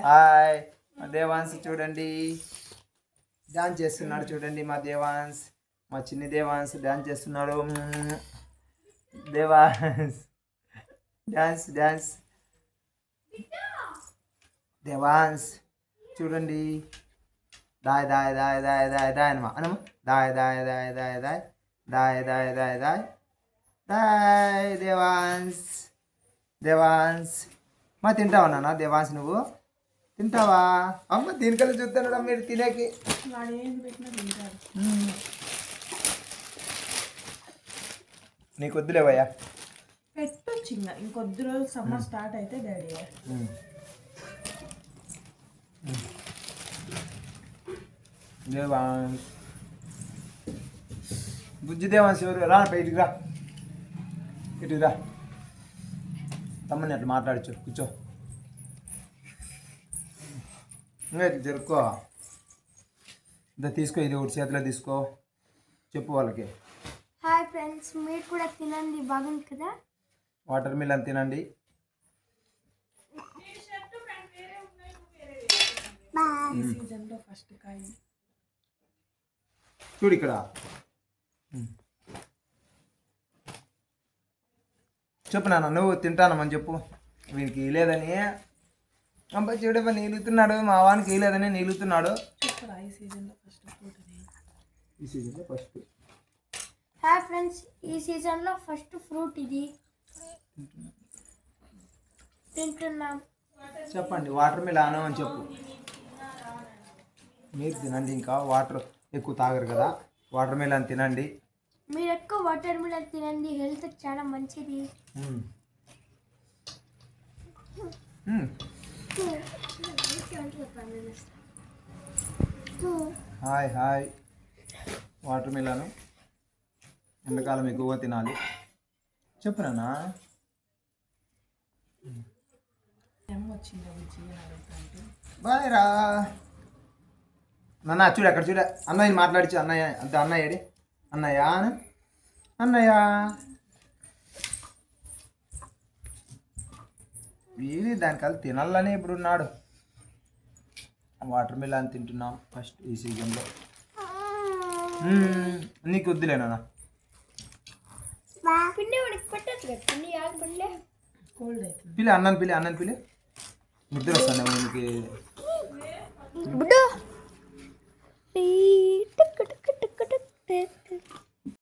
Hi. మా దేవాన్స్ చూడండి. Dance చేస్తున్నాడు చూడండి మా దేవాన్స్. మా చిన్ని దేవాన్స్ డాన్స్ చేస్తున్నాడు. దేవాన్స్. Dance dance. దేవాన్స్. చూడండి. దాయ్ దాయ్ దాయ్ దాయ్ దాయ్ దాయ్ అనమా అనమా దాయ్ దాయ్ దాయ్ దాయ్ దాయ్ దాయ్ దాయ్ దాయ్ దాయ్ దాయ్ దేవాన్స్. దేవాన్స్. మా తింటావా నాన్న? దేవాన్స్ నువ్వు. తింటావా? అమ్మ దీనికల్లా చూస్తున్నాడా మీరు తినేకి. నీకు వద్దులేవయ్యా పెట్టొచ్చు ఇంకా ఇంకొద్ది రోజులు సమ్మర్ స్టార్ట్ అయితే డాడీ మ్మ్. దేవాన్స్ బుజ్జి దేవాన్స్ ఎవరు? రా బయటికి రా. ఇటు రా. తమ్మని అట్లా మాట్లాడచ్చు కూర్చో. ఇంకా ఇట్లా జరుక్కో ఇదా తీసుకో ఇది ఒకటి చేతిలో తీసుకో. చెప్పు వాళ్ళకి. హాయ్ ఫ్రెండ్స్ మీరు కూడా తినండి బాగుంది కదా? వాటర్ మిలన్ తినండి. కాయ చూడు ఇక్కడ. చెప్పు నాన్న నువ్వు తింటానమని చెప్పు. వీనికి లేదని. అబ్బా చూడబ్బా నీలుతున్నాడు మా వానికి లేదని నీలుతున్నాడు ఈ సీజన్లో ఫస్ట్ హాయ్ ఫ్రెండ్స్ ఈ సీజన్లో ఫస్ట్ ఫ్రూట్ ఇది. తింటున్నాం. చెప్పండి వాటర్ మిలాన్ అని చెప్పు. మీరు తినండి ఇంకా వాటర్ ఎక్కువ తాగరు కదా. వాటర్ మిలాన్ తినండి. మీరు ఎక్కువ వాటర్ మిలన్ తినండి హెల్త్ చాలా మంచిది. Hi hi. వాటర్ మిలాను ఎండాకాలం ఎక్కువగా తినాలి. చెప్పు నాన్న ఏం వచ్చిందో బుజ్జి అని అడుగుతాంటే బాయ్ రా. నాన్న చూడు అక్కడ చూడ. అన్నయ్యని మాట్లాడిచ్చు అన్నయ్య. అంత అన్నయ్య అన్నయ్య? అను. అన్నయ్య? వీడి దానికల్లా తినాలని ఇప్పుడు ఉన్నాడు వాటర్ మిలాన్ తింటున్నాం ఫస్ట్ ఈ సీజన్లో. నీకు వద్దులే నాన్న. పిండి వాడికి పెట్టచ్చు కదా పిండి యాదు పిండి కోల్డ్ అవుతుంది పిలి అన్నని పిలి అన్నని పిలి. నిద్ర వస్తాను నీకు